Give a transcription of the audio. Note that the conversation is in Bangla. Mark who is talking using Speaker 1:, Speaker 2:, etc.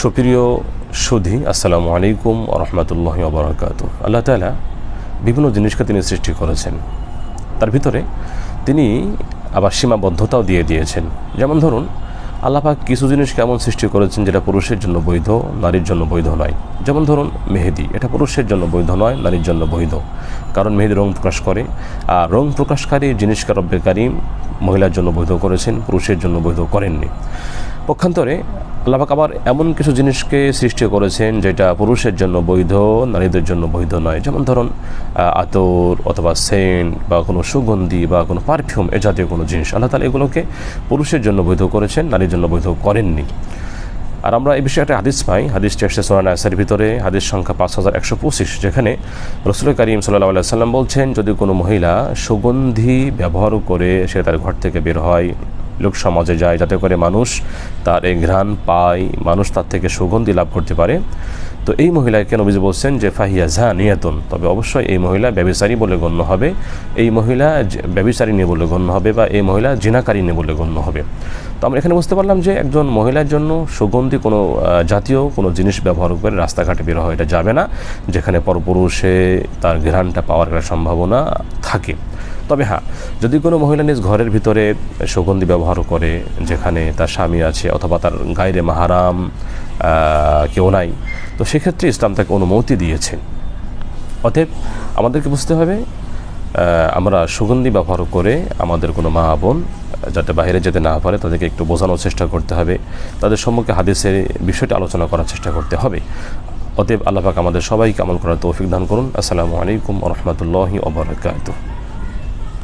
Speaker 1: সুপ্রিয় সুধি, আসসালামু আলাইকুম রহমতুল্লাহ ওবরাকাত আল্লাহ তালা বিভিন্ন জিনিসকে তিনি সৃষ্টি করেছেন। তার ভিতরে তিনি আবার সীমাবদ্ধতাও দিয়ে দিয়েছেন। যেমন ধরুন আল্লাপাক কিছু জিনিস কেমন সৃষ্টি করেছেন যেটা পুরুষের জন্য বৈধ, নারীর জন্য বৈধ নয়। যেমন ধরুন, মেহেদি। এটা পুরুষের জন্য বৈধ নয়, নারীর জন্য বৈধ। কারণ মেহেদি রং প্রকাশ করে। আর রং প্রকাশকারী জিনিসকে রব্যকারী মহিলার জন্য বৈধ করেছেন, পুরুষের জন্য বৈধ করেননি। পক্ষান্তরে আল্লাপাক আবার এমন কিছু জিনিসকে সৃষ্টি করেছেন যেটা পুরুষের জন্য বৈধ, নারীদের জন্য বৈধ নয়। যেমন ধরুন আতর অথবা সেন্ট বা কোনো সুগন্ধি বা কোনো পারফিউম এ জাতীয় কোনো জিনিস। আল্লাহ তালা এগুলোকে পুরুষের জন্য বৈধ করেছেন, নারীর জন্য বৈধ করেননি। আর আমরা এই বিষয়ে একটা হাদিস পাই। হাদিসটি আসছে সোনান আসার ভিতরে। হাদিস সংখ্যা পাঁচ হাজার একশো পঁচিশ, যেখানে রসুল করিম সাল্লাহ সাল্লাম বলছেন, যদি কোনো মহিলা সুগন্ধি ব্যবহার করে সে তার ঘর থেকে বের হয় লোক সমাজে যায় যাতে করে মানুষ তার এই ঘ্রাণ পায়, মানুষ তার থেকে সুগন্ধি লাভ করতে পারে। তো এই মহিলাকে নবীজি বলছেন যে, ফাহিয়া ঝা নিয়াতন তবে অবশ্যই এই মহিলা ব্যবসায়ী বলে গণ্য হবে। এই মহিলা ব্যবসারিনী বলে গণ্য হবে বা এই মহিলা জিনাকারিনী বলে গণ্য হবে। তো আমরা এখানে বুঝতে পারলাম যে, একজন মহিলার জন্য সুগন্ধি কোনো জাতীয় কোনো জিনিস ব্যবহার করে রাস্তাঘাটে বের হয় এটা যাবে না। যেখানে পরপুরুষে তার ঘ্রাণটা পাওয়ার একটা সম্ভাবনা থাকে। তবে হ্যাঁ যদি কোনো মহিলা নিজ ঘরের ভিতরে সুগন্ধি ব্যবহার করে, যেখানে তার স্বামী আছে অথবা তার গায়ের মাহারাম কেউ নাই, তো সেক্ষেত্রে ইসলাম তাকে অনুমতি দিয়েছে। অতএব আমাদেরকে বুঝতে হবে আমরা সুগন্ধি ব্যবহার করে আমাদের কোনো মা বোন, যাতে বাইরে যেতে না পারে, তাদেরকে একটু বোঝানোর চেষ্টা করতে হবে। তাদের সম্মুখে হাদিসের বিষয়টি আলোচনা করার চেষ্টা করতে হবে। অতএব আল্লাপাক আমাদের সবাইকে আমল করার তৌফিক দান করুন। আসসালামু আলাইকুম রহমতুল্লাহি ওবরাকাতুহ